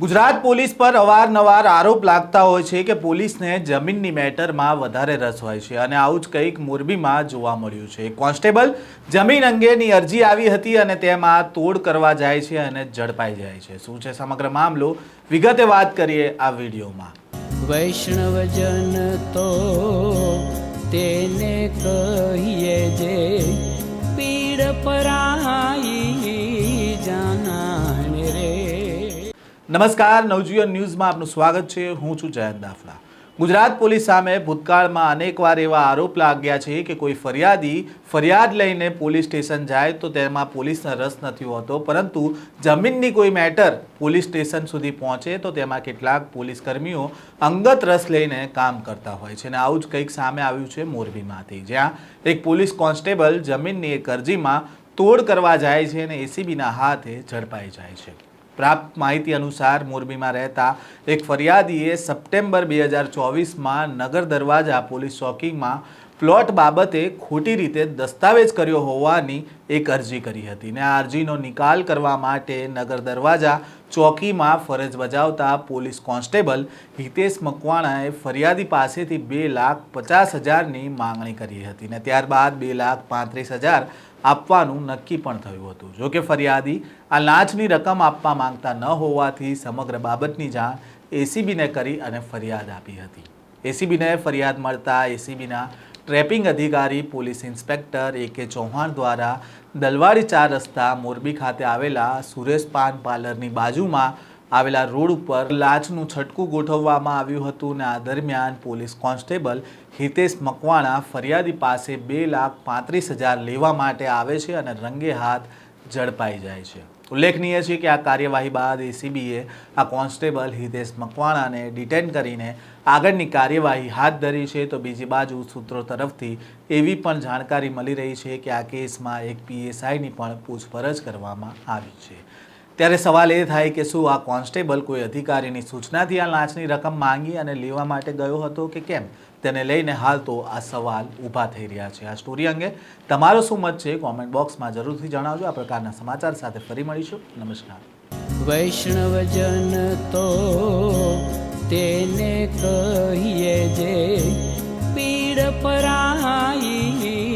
Gujarat police પર અવારનવાર આરોપ લાગતા હોય છે કે પોલીસને જમીનની મેટરમાં વધારે રસ હોય છે અને આવું જ કંઈક મોરબીમાં જોવા મળ્યું છે. કોન્સ્ટેબલ જમીન અંગેની અરજી આવી હતી અને તેમાં તોડ કરવા જાય છે અને ઝડપાઈ જાય છે. શું છે સમગ્ર મામલો? વિગતે વાત કરીએ આ વિડીયોમાં. વૈષ્ણવજન તો તેને કહીએ જે પીડ પરાઈ નમસ્કાર, નવજીવન ન્યૂઝમાં આપનું સ્વાગત છે. હું છું જયંત દાફલા. ગુજરાત પોલીસ સામે ભૂતકાળમાં અનેકવાર એવા આરોપ લાગ્યા છે કે કોઈ ફરિયાદી ફરિયાદ લઈને પોલીસ સ્ટેશન જાય તો તેમાં પોલીસને રસ નથી હોતો. પરંતુ જમીનની કોઈ મેટર પોલીસ સ્ટેશન સુધી પહોંચે તો તેમાં કેટલાક પોલીસ કર્મીઓ અંગત રસ લઈને કામ કરતા હોય છે. અને આવું જ કંઈક સામે આવ્યું છે મોરબીમાંથી. જ્યાં એક પોલીસ કોન્સ્ટેબલ જમીનની એક અરજીમાં તોડ કરવા જાય છે અને એસીબીના હાથે ઝડપાઈ જાય છે. પ્રાપ્ત માહિતી અનુસાર મોરબીમાં રહેતા એક ફરિયાદીએ સપ્ટેમ્બર બે હજાર ચોવીસમાં નગર દરવાજા પોલીસ ચોકીમાં પ્લોટ બાબતે ખોટી રીતે દસ્તાવેજ કર્યો હોવાની એક અરજી કરી હતી ને આ અરજીનો નિકાલ કરવા માટે નગર દરવાજા ચોકીમાં ફરજ બજાવતા પોલીસ કોન્સ્ટેબલ હિતેશ મકવાણાએ ફરિયાદી પાસેથી બે લાખ પચાસ હજારની માંગણી કરી હતી ને ત્યારબાદ બે લાખ પાંત્રીસ હજાર આપવાનું નક્કી પણ થયું હતું. જોકે ફરિયાદી આ લાંચની રકમ આપવા માંગતા ન હોવાથી સમગ્ર બાબતની જાણ એસીબીને કરી અને ફરિયાદ આપી હતી. એસીબીને ફરિયાદ મળતા એસીબીના ટ્રેપિંગ અધિકારી, પોલીસ ઇન્સ્પેક્ટર એ કે ચૌહાણ દ્વારા દલવાડી ચાર રસ્તા મોરબી ખાતે આવેલા સુરેશ પાન પાર્લરની બાજુમાં આવેલા રોડ ઉપર લાચનું છટકું ગોઠવવામાં આવ્યું હતું અને આ દરમિયાન પોલીસ કોન્સ્ટેબલ હિતેશ મકવાણા ફરિયાદી પાસે બે લાખ પાંત્રીસ હજાર લેવા માટે આવે છે અને રંગે હાથ ઝડપાઈ જાય છે. ઉલ્લેખનીય છે કે આ કાર્યવાહી બાદ એસીબીએ આ કોન્સ્ટેબલ હિતેશ મકવાણાને ડિટેન કરીને આગળની કાર્યવાહી હાથ ધરી છે. તો બીજી બાજુ સૂત્રો તરફથી એવી પણ જાણકારી મળી રહી છે કે આ કેસમાં એક પીએસઆઈની પણ પૂછપરછ કરવામાં આવી છે. ત્યારે સવાલ એ થાય કે શું આ કોન્સ્ટેબલ કોઈ અધિકારીની સૂચનાથી આ લાંચની રકમ માંગી અને લેવા માટે ગયો હતો કે કેમ? તેને લઈને હાલ તો આ સવાલ ઊભા થઈ રહ્યા છે. આ સ્ટોરી અંગે તમારો શું મત છે? કોમેન્ટ બોક્સમાં જરૂરથી જણાવજો. આ પ્રકારના સમાચાર સાથે ફરી મળીશું. નમસ્કાર. વૈષ્ણવજન તો તેને કહીએ જે પીડ પરાઈ